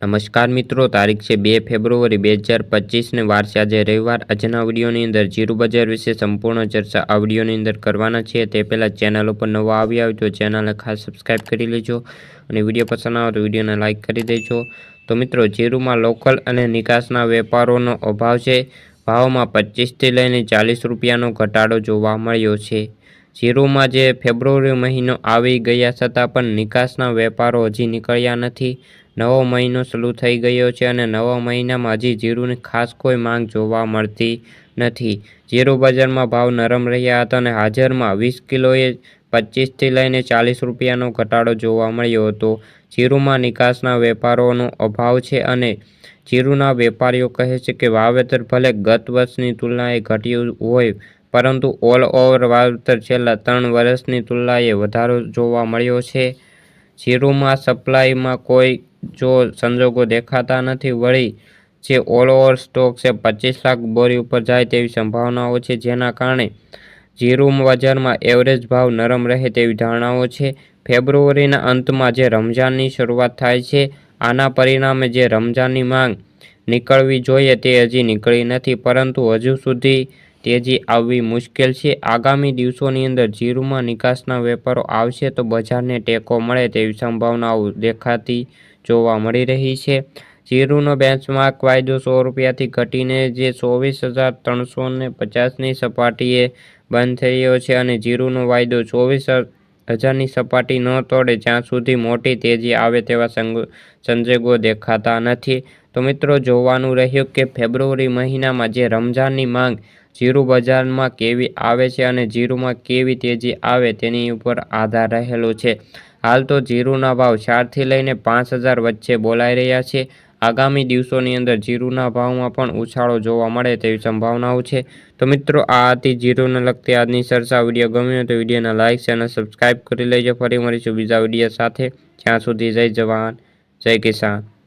નમસ્કાર મિત્રો, તારીખ છે બે ફેબ્રુઆરી બે હજાર પચીસને વાર છે આજે રવિવાર. આજના વિડીયોની અંદર જીરો બજાર વિશે સંપૂર્ણ ચર્ચા આ વિડીયોની અંદર કરવાના છે તે પહેલાં ચેનલ ઉપર નવા આવ્યા હોય તો ચેનલને ખાસ સબસ્ક્રાઈબ કરી લેજો અને વીડિયો પસંદ આવે તો વિડીયોને લાઇક કરી દેજો. તો મિત્રો, જીરુમાં લોકલ અને નિકાસના વેપારોનો અભાવ છે. ભાવમાં પચીસથી લઈને ચાલીસ રૂપિયાનો ઘટાડો જોવા મળ્યો છે. જીરુમાં જે ફેબ્રુઆરી મહિનો આવી ગયા છતાં પણ નિકાસના વેપારો હજી નીકળ્યા નથી. નવો મહિનો શરૂ થઈ ગયો છે અને નવા મહિનામાં હજી જીરુની ખાસ કોઈ માંગ જોવા મળતી નથી. જીરુ બજારમાં ભાવ નરમ રહ્યા હતા અને હાજરમાં વીસ કિલોએ પચીસથી લઈને ચાલીસ રૂપિયાનો ઘટાડો જોવા મળ્યો હતો. જીરુમાં નિકાસના વેપારોનો અભાવ છે અને જીરુના વેપારીઓ કહે છે કે વાવેતર ભલે ગત વર્ષની તુલનાએ ઘટ્યું હોય પરંતુ ઓલ ઓવર વાવેતર છેલ્લા ત્રણ વર્ષની તુલનાએ વધારો જોવા મળ્યો છે. જીરુમાં સપ્લાયમાં કોઈ જો સંજોગો દેખાતા નથી, વળી જે ઓલ ઓવર સ્ટોક છે, પચીસ લાખ બોરી ઉપર જાય તેવી સંભાવનાઓ છે, જેના કારણે જીરું બજારમાં એવરેજ ભાવ નરમ રહે તેવી ધારણાઓ છે. ફેબ્રુઆરીના અંતમાં જે રમઝાનની શરૂઆત થાય છે, આના પરિણામે જે રમઝાનની માંગ નીકળવી જોઈએ તે હજી નીકળી નથી, પરંતુ હજુ સુધી તેજી આવવી મુશ્કેલ છે. આગામી દિવસોની અંદર જીરુમાં નિકાસના વેપારો આવશે તો બજારને ટેકો મળે તેવી સંભાવનાઓ દેખાતી જોવા મળી રહી છે. જીરુનો બેન્ચમાર્ક વાયદો સો રૂપિયાથી ઘટીને જે ચોવીસ હજાર ત્રણસો ને પચાસની સપાટીએ બંધ થયો છે અને જીરુનો વાયદો ચોવીસ હજારની સપાટી ન તોડે જ્યાં સુધી મોટી તેજી આવે તેવા સંજોગો દેખાતા નથી. તો મિત્રો, જોવાનું રહ્યું કે ફેબ્રુઆરી મહિનામાં જે રમઝાનની માંગ જીરું બજારમાં કેવી આવે છે અને જીરુમાં કેવી તેજી આવે તેની ઉપર આધાર રહેલો છે. હાલ તો જીરુના ભાવ ચારથી લઈને પાંચ હજાર વચ્ચે બોલાઈ રહ્યા છે. આગામી દિવસોની અંદર જીરુના ભાવમાં પણ ઉછાળો જોવા મળે તેવી સંભાવનાઓ છે. તો મિત્રો, આ હતી જીરુને લગતી આજની ચર્ચા. વીડિયો ગમ્યો તો વિડીયોને લાઇક ચેનલ સબસ્ક્રાઈબ કરી લેજો. ફરી મળીશું બીજા વીડિયો સાથે. જ્યાં સુધી જય જવાન, જય કિસાન.